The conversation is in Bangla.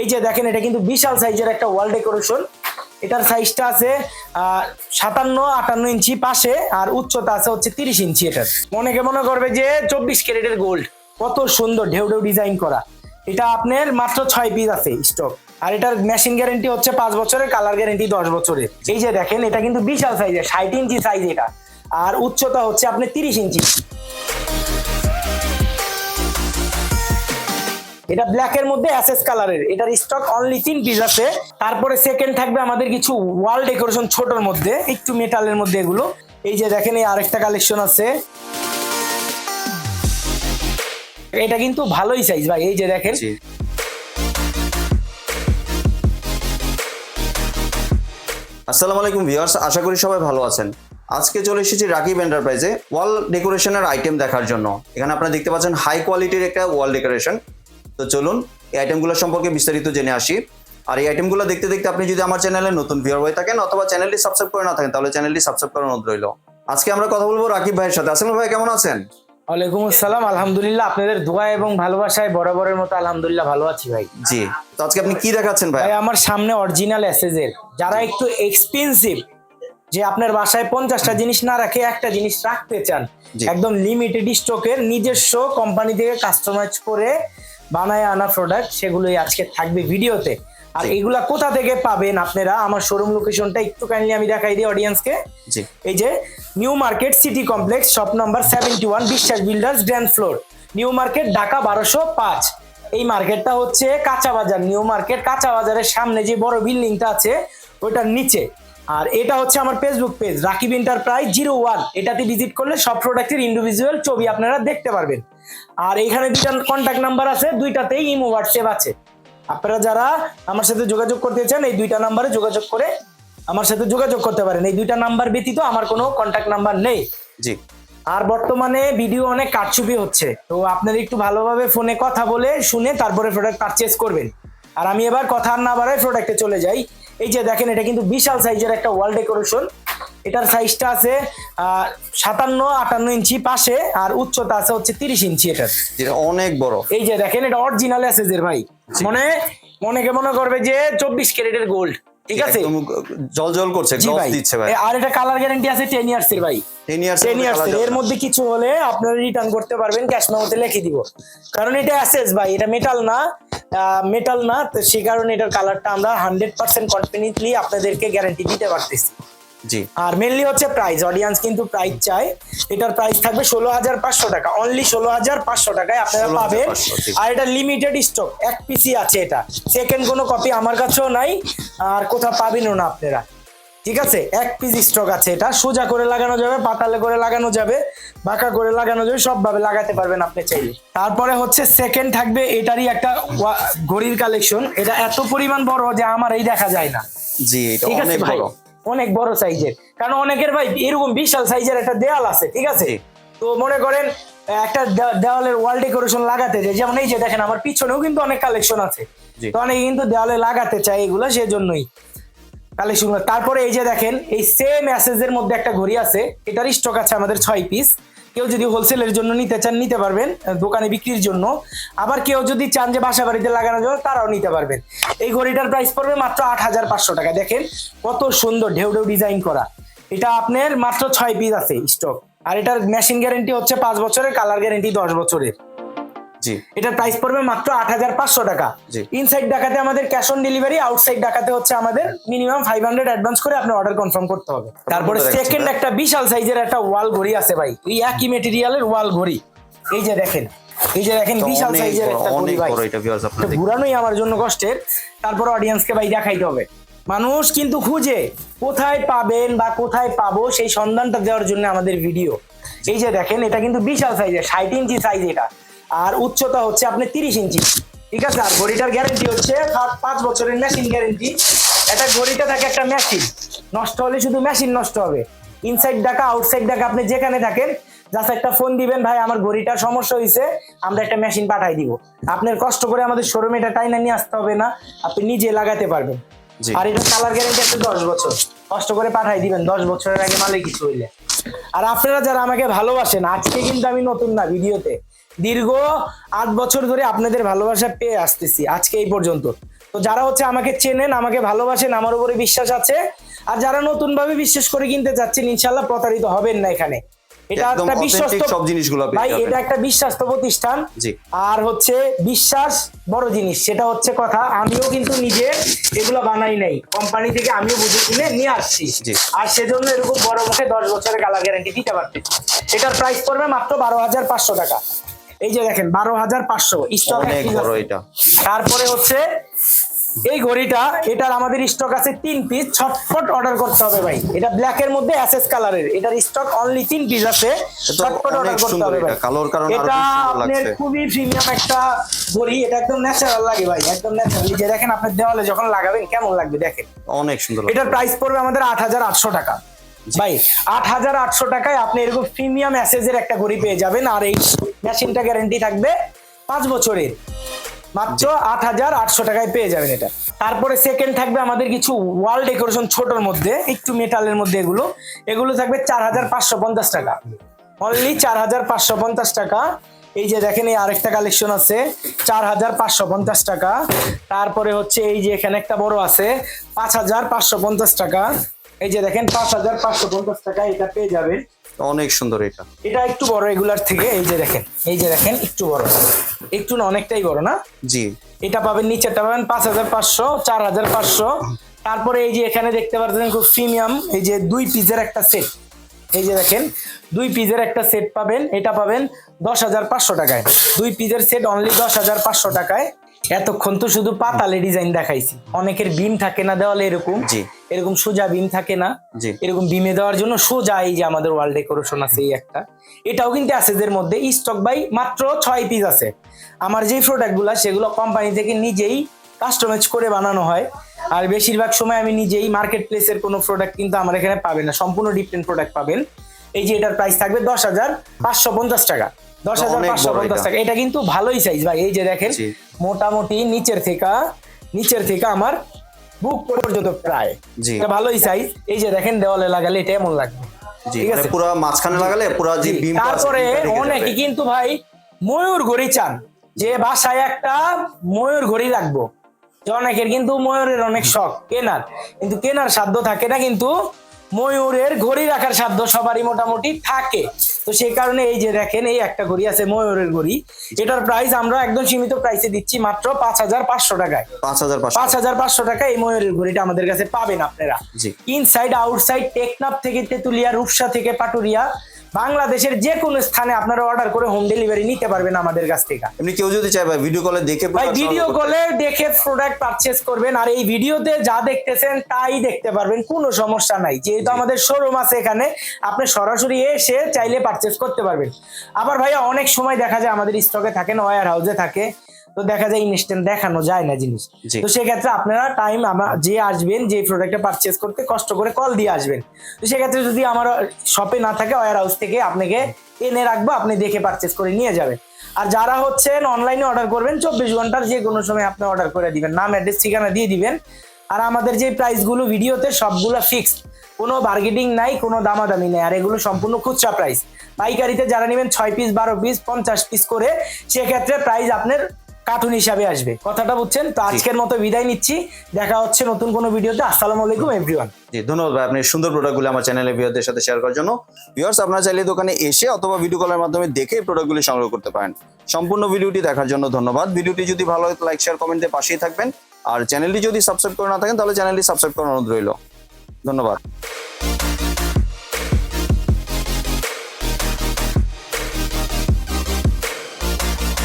এই যে দেখেন, এটা কিন্তু বিশাল সাইজের একটা ওয়াল ডেকোরেশন এটার সাইজটা আছে সাতান্ন, আটান্ন ইঞ্চি পাশে, আর উচ্চতা আছে হচ্ছে তিরিশ ইঞ্চি এটার। অনেকে মনে করবে যে চব্বিশ ক্যারেটের গোল্ড কত সুন্দর ঢেউ ঢেউ ডিজাইন করা। এটা আপনার মাত্র ছয় পিস আছে স্টক আর এটার মেশিন গ্যারেন্টি হচ্ছে পাঁচ বছরের কালার গ্যারেন্টি দশ বছরের। এই যে দেখেন, এটা কিন্তু বিশাল সাইজের ষাট ইঞ্চি সাইজ এটা। আর উচ্চতা হচ্ছে আপনি তিরিশ ইঞ্চি। এটা ব্ল্যাক এর মধ্যে অ্যাসেস কালারের এটার স্টক অনলি তিন পিস আছে। তারপরে সেকেন্ড থাকবে আমাদের কিছু ওয়াল ডেকোরেশন ছোটর মধ্যে, একটু মেটালের মধ্যে এগুলো। এই যে দেখেন, এই আরেকটা কালেকশন আছে। এটা কিন্তু ভালোই সাইজ ভাই, এই যে দেখেন। আসসালামু আলাইকুম ভিউয়ার্স, আশা করি সবাই ভালো আছেন। আজকে চলে এসেছি রাকিব এন্টারপ্রাইজে ওয়াল ডেকোরেশনের আইটেম দেখার জন্য। এখানে আপনারা দেখতে পাচ্ছেন হাই কোয়ালিটির একটা ওয়াল ডেকোরেশন তো চলুন এই আইটেমগুলো সম্পর্কে বিস্তারিত জেনে আসি। আর এই আইটেমগুলো দেখতে দেখতে আপনি যদি আমার চ্যানেলে নতুন ভিউয়ার হয়ে থাকেন অথবা চ্যানেলটি সাবস্ক্রাইব করে না থাকেন তাহলে চ্যানেলটি সাবস্ক্রাইব করার অনুরোধ রইল। আজকে আমরা কথা বলব রাকিব ভাইয়ের সাথে। আসলে ভাই কেমন আছেন? ওয়ালাইকুম আসসালাম। আলহামদুলিল্লাহ আপনাদের দোয়া এবং ভালোবাসায় বরাবরের মতো আলহামদুলিল্লাহ ভালো আছি ভাই। জি তো আজকে আপনি কি দেখাচ্ছেন ভাই? ভাই আমার সামনে অরিজিনাল এসএসের যারা একটু এক্সপেন্সিভ যে আপনার বাসায় পঞ্চাশটা জিনিস না রাখে একটা জিনিস রাখতে চান। একদম লিমিটেড স্টকের নিজস্ব কোম্পানি থেকে কাস্টমাইজ করে বানায় আনা প্রোডাক্ট সেগুলোই আজকে থাকবে ভিডিওতে। আর। এগুলা কোথা থেকে পাবেন আপনারা? আমার শোরুম লোকেশনটা একটু কাইন্ডলি আমি দেখাই দিই অডিয়েন্সকে জি। এই যে New Market City Complex shop number seventy one Biswas builders ground floor New Market Dhaka বারোশো পাঁচ। এই মার্কেটটা হচ্ছে কাঁচা বাজার। নিউ মার্কেট কাঁচা বাজারের সামনে যে বড় বিল্ডিংটা আছে ওটার নিচে। আর এটা হচ্ছে আমার Facebook page Rakib enterprise zero one এটাতে ভিজিট করলে সব প্রোডাক্টের ইন্ডিভিজুয়াল ছবি আপনারা দেখতে পারবেন। আর এখানে দুইটা কন্ট্যাক্ট নাম্বার আছে দুইটাতেই ইমো হোয়াটসঅ্যাপ আছে। আপনারা যারা আমার সাথে যোগাযোগ করতে চান এই দুইটা নাম্বারে যোগাযোগ করে আমার সাথে যোগাযোগ করতে পারেন। এই দুইটা নাম্বার ব্যতীত আমার কোনো কন্ট্যাক্ট নাম্বার নেই। জি। আর বর্তমানে ভিডিও অনেক কারচুপি হচ্ছে। তো আপনারা একটু ভালোভাবে ফোনে কথা বলে শুনে তারপরে প্রোডাক্ট পারচেস করবেন। আর আমি এবার কথা আর না বাড়াই প্রোডাক্টে চলে যাই। এই যে দেখেন এটা কিন্তু বিশাল সাইজের একটা ওয়াল ডেকোরেশন এটার সাইজটা আছে আহ, সাতান্ন আটান্ন ইঞ্চি পাশে আর উচ্চতা আছে হচ্ছে তিরিশ ইঞ্চি এটার। যেটা অনেক বড়। এই যে দেখেন এটা অরিজিনাল এসএসের ভাই। মনে অনেকে মনে করবে যে চব্বিশ ক্যারেটের গোল্ড ঠিক আছে? জল জল করছে গ্লস দিচ্ছে ভাই। আর এটা কালার গ্যারান্টি আছে টেন ইয়ার্স এর ভাই 10 ইয়ার্স ইয়ার্স এর মধ্যে কিছু হলে আপনারা রিটার্ন করতে পারবেন ক্যাশ মেমোতে লিখে দিব। কারণ এটা অ্যাসেস ভাই এটা মেটাল না মেটাল না তো সেই কারণে এটার কালারটা আমরা হান্ড্রেড পার্সেন্ট কনফিডেন্টলি আপনাদেরকে গ্যারান্টি দিতে পারতেছি। জি। আর মেনলি হচ্ছে প্রাইস অডিয়েন্স কিন্তু প্রাইস চায়। এটার প্রাইস থাকবে ষোলো হাজার পাঁচশো টাকা। অনলি ষোলো হাজার পাঁচশো টাকায় আপনারা পাবেন। আর এটা লিমিটেড স্টক এক পিসি আছে এটা। সেকেন্ড কোনো কপি আমার কাছেও নাই আর কোথাও পাবেনও না আপনারা। ঠিক আছে? এক পিস স্টক আছে এটা। সোজা করে লাগানো যাবে পাতালে করে লাগানো যাবে বাঁকা করে লাগানো যাবে সবভাবে লাগাতে পারবেন আপনি চাইলে। তারপরে হচ্ছে সেকেন্ড থাকবে এটারই একটা ঘড়ির কালেকশন এটা এত পরিমাণ বড় যে আমার এই দেখা যায় না। জি এটা অনেক বড়। অনেক বড় সাইজের। কারণ অনেকের ভাই এরকম বিশাল সাইজের একটা দেয়াল আছে ঠিক আছে? তো মনে করেন একটা দেওয়ালের ওয়াল ডেকোরেশন লাগাতে চাই। যেমন এই যে দেখেন আমার পিছনেও কিন্তু অনেক কালেকশন আছে। তো অনেকে কিন্তু দেওয়ালে লাগাতে চাই এগুলো সেজন্যই। কালেকশন তারপরে এই যে দেখেন এই সেম অ্যাসেজের মধ্যে একটা ঘড়ি আছে। এটার স্টক আছে আমাদের ছয় পিস কেউ যদি হোলসেলের জন্য নিতে চান, নিতে পারবেন দোকানে বিক্রির জন্য। আবার কেউ যদি চান যে বাসা বাড়িতে লাগানোর জন্য, তারাও নিতে পারবেন। এই ঘড়িটার প্রাইস পড়বে মাত্র আট হাজার পাঁচশো টাকা। দেখেন কত সুন্দর ঢেউ ঢেউ ডিজাইন করা। এটা আপনার মাত্র ছয় পিস আছে স্টক আর এটার মেশিন গ্যারেন্টি হচ্ছে পাঁচ বছরের কালার গ্যারেন্টি দশ বছরের। এটার প্রাইস পড়বে মাত্র আট হাজার পাঁচশো টাকা। ইনসাইড ডাকাতে আমাদের ক্যাশ অন ডেলিভারি আউটসাইড ডাকাতে হচ্ছে আমাদের মিনিমাম ফাইভ হান্ড্রেড অ্যাডভান্স করে আপনি অর্ডার কনফার্ম করতে হবে। তারপরে সেকেন্ড একটা বিশাল সাইজের একটা ওয়াল ঘড়ি আছে ভাই। এই একই মেটেরিয়ালের ওয়াল ঘড়ি। এই যে দেখেন এই যে দেখেন বিশাল সাইজের একটা ঘড়ি ভাই। এটা এটা ঘুরানোই আমার জন্য কষ্টের। তারপর অডিয়েন্সকে ভাই দেখাইতে হবে। মানুষ কিন্তু খুঁজে কোথায় পাবেন বা কোথায় পাবো সেই সন্ধানটা দেওয়ার জন্য আমাদের ভিডিও এই যে দেখেন এটা কিন্তু বিশাল সাইজের ষাট ইঞ্চি সাইজ এটা। আর উচ্চতা হচ্ছে আপনি তিরিশ ইঞ্চি। ঠিক আছে? আর ঘড়িটার গ্যারেন্টি হচ্ছে পাঁচ- পাঁচ বছরের মেশিন গ্যারেন্টি এটা ঘড়িটা থাকে একটা মেশিন নষ্ট হলে শুধু মেশিন নষ্ট হবে। ইনসাইড ডাকা আউটসাইড ডাকা আপনি যেখানে থাকেন জাস্ট একটা ফোন দিবেন ভাই আমার ঘড়িটার সমস্যা হয়েছে আমরা একটা মেশিন পাঠাই দিব। আপনার কষ্ট করে আমাদের শোরুমে এটা টাইনা নিয়ে আসতে হবে না আপনি নিজে লাগাতে পারবেন। আর এটা কালার গ্যারেন্টি আছে দশ বছর। কষ্ট করে পাঠাই দিবেন দশ বছরের আগে মালে কিছু হইলে। আর আপনারা যারা আমাকে ভালোবাসেন আজকে কিন্তু আমি নতুন না ভিডিওতে। দীর্ঘ আট বছর ধরে আপনাদের ভালোবাসা পেয়ে আসতেছি আজকে এই পর্যন্ত। তো যারা হচ্ছে আমাকে চেনেন আমাকে ভালোবাসেন আমার উপরে বিশ্বাস আছে। আর যারা নতুন ভাবে বিশ্বাস করে কিনতে চাচ্ছেন ইনশাল্লাহ প্রতারিত হবেন না এখানে। এটা একটা বিশ্বস্ত সব জিনিসগুলো ভাই এটা একটা বিশ্বাস্ত প্রতিষ্ঠান। আর হচ্ছে বিশ্বাস বড় জিনিস সেটা হচ্ছে কথা আমিও কিন্তু নিজে এগুলো বানাই নাই। কোম্পানি থেকে আমিও বুঝে কিনে নিয়ে আসছি। আর সেজন্য এরকম বড় মুখে দশ বছরের কালার গ্যারান্টি দিতে পারতেছি এটার প্রাইস পড়বে মাত্র বারো হাজার পাঁচশো টাকা। এই যে দেখেন বারো হাজার পাঁচশো স্টক তারপরে হচ্ছে এই ঘড়িটা এটার আমাদের স্টক আছে তিন পিস ছটফট অর্ডার করতে হবে ভাই। এটা ব্ল্যাক এর মধ্যে অ্যাসেস কালারের এটার স্টক অনলি তিন পিস আছে। ছটফট অর্ডার করতে হবে ভাই। এটা, কালোর কারণে এটা আপনার খুবই প্রিমিয়াম একটা ঘড়ি। এটা একদম ন্যাচারাল লাগে ভাই একদম ন্যাচারাল যে দেখেন আপনার দেওয়ালে যখন লাগাবেন কেমন লাগবে দেখেন। অনেক সুন্দর। এটার প্রাইস পড়বে আমাদের আট হাজার আটশো টাকা। ভাই আট হাজার আটশো টাকায় আপনি এরকম প্রিমিয়াম অ্যাসেজের একটা ঘড়ি পেয়ে যাবেন আর এই মেশিনটা গ্যারেন্টি থাকবে পাঁচ বছরের। মাত্র আট হাজার আটশো টাকায় পেয়ে যাবেন এটা। তারপরে সেকেন্ড থাকবে আমাদের কিছু ওয়াল ডেকোরেশন ছোটর মধ্যে একটু মেটালের মধ্যে এগুলো। এগুলো থাকবে চার হাজার পাঁচশো পঞ্চাশ টাকা। অনলি চার হাজার পাঁচশো পঞ্চাশ টাকা। এই যে দেখেন এই আরেকটা কালেকশন আছে চার হাজার পাঁচশো পঞ্চাশ টাকা। তারপরে হচ্ছে এই যে এখানে একটা বড় আছে পাঁচ হাজার পাঁচশো পঞ্চাশ টাকা। এই যে দেখেন পাঁচ হাজার পাঁচশো পঞ্চাশ টাকা এটা পেয়ে যাবেন। অনেক সুন্দর এটা। এটা একটু বড় এগুলার থেকে এই যে দেখেন এই যে দেখেন একটু বড়। একটু না অনেকটাই বড় না? জি। এটা পাবেন নিচেরটা পাবেন পাঁচ হাজার পাঁচশো চার হাজার পাঁচশো। তারপরে এই যে এখানে দেখতে পাচ্ছেন খুব প্রিমিয়াম এই যে দুই পিসের একটা সেট এই যে দেখেন দুই পিসের একটা সেট পাবেন এটা পাবেন দশ হাজার পাঁচশো টাকায়। দুই পিসের সেট অনলি দশ হাজার পাঁচশো টাকায়। এতক্ষণ তো শুধু পাতালে ডিজাইন দেখাইছি। অনেকের বিম থাকে না দেওয়ালে এরকম। জি। এরকম সোজা বিম থাকে না। জি। এরকম বিমে দেওয়ার জন্য সোজা এই যে আমাদের ওয়াল ডেকোরেশন আছে এই একটা। এটাও কিন্তু অ্যাসেজের মধ্যে স্টক বাই মাত্র ছয় পিস আছে। আমার যেই প্রোডাক্টগুলো সেগুলো কোম্পানি থেকে নিজেই কাস্টমাইজ করে বানানো হয়। আর বেশিরভাগ সময় আমি নিজেই মার্কেট প্লেসের কোনো প্রোডাক্ট কিন্তু আমার এখানে পাবেন না। সম্পূর্ণ ডিফারেন্ট প্রোডাক্ট পাবেন। এই যে এটার প্রাইস থাকবে দশ হাজার পাঁচশো পঞ্চাশ টাকা। দশ হাজার পাঁচশো পঞ্চাশ টাকা। এটা কিন্তু ভালোই সাইজ ভাই। এই যে দেখেন মোটামুটি নিচের থেকে নিচের থেকে আমার বুক পর্যন্ত প্রায়। এটা ভালোই সাইজ এই যে দেখেন দেওয়ালে লাগালে এটা এমন লাগবে। ঠিক মানে আছে? পুরো মাঝখানে লাগালে পুরো যে বিম তারপরে অনেকে কিন্তু ভাই ময়ূর ঘড়ি চান। যে বাসায় একটা ময়ূর ঘড়ি রাখব অনেকের কিন্তু ময়ূরের অনেক শখ কেনার। কিন্তু কেনার সাধ্য থাকে না কিন্তু ময়ূরের ঘড়ি রাখার সাধ্য সবারই মোটামুটি থাকে। তো সেই কারণে এই যে দেখেন এই একটা ঘড়ি আছে ময়ূরের ঘড়ি। এটার প্রাইস আমরা একদম সীমিত প্রাইসে দিচ্ছি মাত্র পাঁচ হাজার পাঁচশো টাকায়। পাঁচ হাজার পাঁচ হাজার পাঁচশো টাকা এই ময়ূরের ঘড়িটা আমাদের কাছে পাবেন আপনারা। ইনসাইড আউটসাইড টেকনাপ থেকে তেতুলিয়া রূপসা থেকে পাটুরিয়া বাংলাদেশের যে কোনো স্থানে আপনারা অর্ডার করে হোম ডেলিভারি নিতে পারবেন আমাদের কাছ থেকে। এমনি কেউ যদি চায় ভাই ভিডিও কলে দেখে ভাই ভিডিও কলে দেখে প্রোডাক্ট পারচেস করবেন আর এই ভিডিওতে যা দেখতেছেন তাই দেখতে পারবেন কোনো সমস্যা নাই। যেহেতু আমাদের শোরুম আছে এখানে আপনি সরাসরি এসে চাইলে পারচেস করতে পারবেন। আবার ভাইয়া অনেক সময় দেখা যায় আমাদের স্টকে থাকে না ওয়ার হাউসে থাকে। তো দেখা যায় ইনস্ট্যান্ট দেখানো যায় না জিনিস। তো সেক্ষেত্রে আপনারা টাইম যে আসবেন যে প্রোডাক্টটা পারচেস করতে কষ্ট করে কল দিয়ে আসবেন। তো সেক্ষেত্রে যদি আমার শপে না থাকে ওয়ার হাউস থেকে আপনাকে এনে রাখব আপনি দেখে পারচেস করে নিয়ে যাবেন। আর যারা হচ্ছেন অনলাইনে অর্ডার করবেন চব্বিশ ঘণ্টার যে কোনো সময় আপনি অর্ডার করে দিবেন। নাম অ্যাড্রেস ঠিকানা দিয়ে দিবেন। আর আমাদের যে প্রাইসগুলো ভিডিওতে সবগুলো ফিক্সড কোনো বার্গেটিং নাই কোনো দামাদামি নেই। আর এগুলো সম্পূর্ণ খুচরা প্রাইস পাইকারিতে যারা নেবেন ছয় পিস বারো পিস পঞ্চাশ পিস করে সেক্ষেত্রে প্রাইস আপনার কার্টুন হিসাবে আসবে। কথাটা বুঝছেন? তো আজকের মতো বিদায় নিচ্ছি। দেখা হচ্ছে নতুন কোনো ভিডিওতে। আসসালামু আলাইকুম এভরিওয়ান জি ধন্যবাদ ভাই। আপনি সুন্দর প্রোডাক্টগুলো আমার চ্যানেলে ভিউয়ারদের সাথে শেয়ার করার জন্য। ভিউয়ার্স আপনারা চাইলে দোকানে এসে অথবা ভিডিও কলের মাধ্যমে দেখে এই প্রোডাক্টগুলি সংগ্রহ করতে পারেন। সম্পূর্ণ ভিডিওটি দেখার জন্য ধন্যবাদ। ভিডিওটি যদি ভালো হয় লাইক শেয়ার কমেন্টে পাশেই থাকবেন। আর চ্যানেলটি যদি সাবস্ক্রাইব করে না থাকেন তাহলে চ্যানেলটি সাবস্ক্রাইব করার অনুরোধ রইল। ধন্যবাদ।